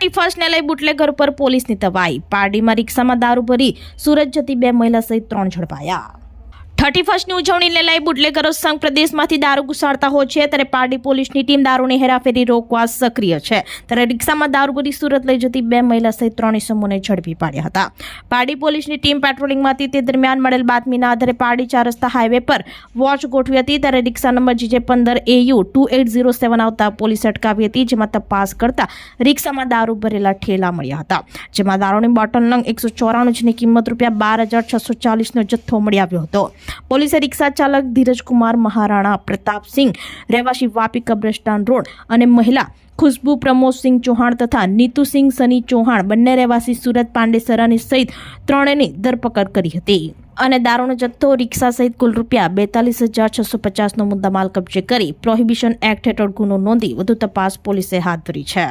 Thirty ફર્સ્ટને લઈ bootlegger પર પોલીસની તવાઈ. પારડીમાં રિક્ષામાં દારૂ ભરી સુરત જતી બે મહિલા સહિત ત્રણ ઝડપાયા. થર્ટી ફર્સ્ટની ઉજવણીને લઈ બુટલેગરો સંઘ પ્રદેશમાંથી દારૂ ઘુસાડતા હોય છે, ત્યારે પારડી પોલીસની ટીમ દારૂની હેરાફેરી રોકવા સક્રિય છે. ત્યારે રિક્ષામાં દારૂ ભરી સુરત લઈ જતી બે મહિલા સહિત ત્રણ ઇસમોને ઝડપી પાડ્યા હતા. પારડી પોલીસની ટીમ પેટ્રોલિંગમાંથી તે દરમિયાન મળેલ બાતમીના આધારે પારડી ચાર રસ્તા હાઈવે પર વોચ ગોઠવી હતી, ત્યારે રિક્ષા નંબર જીજે પંદર AU two eight zero seven આવતા પોલીસ અટકાવી હતી, જેમાં તપાસ કરતા રિક્ષામાં દારૂ ભરેલા ઠેલા મળ્યા હતા. જેમાં દારૂની બોટલ નંગ એકસો ચોરાણું જેની કિંમત રૂપિયા બાર હજાર છસો ચાલીસનો જથ્થો મળી આવ્યો હતો. પોલીસે રિક્ષા ચાલક ધીરજકુમાર મહારાણા પ્રતાપસિંહ રહેવાસી વાપી કબ્રસ્તાન રોડ અને મહિલા ખુશ્બુ પ્રમોદસિંહ ચૌહાણ તથા નીતુસિંહ સની ચૌહાણ બંને રહેવાસી સુરત પાંડેસરાની સહિત ત્રણેની ધરપકડ કરી હતી. અને દારૂનો જથ્થો, રિક્ષા સહિત કુલ રૂપિયા બેતાલીસ હજાર છસો પચાસનો મુદ્દામાલ કબજે કરી પ્રોહિબિશન એક્ટ હેઠળ ગુનો નોંધી વધુ તપાસ પોલીસે હાથ ધરી છે.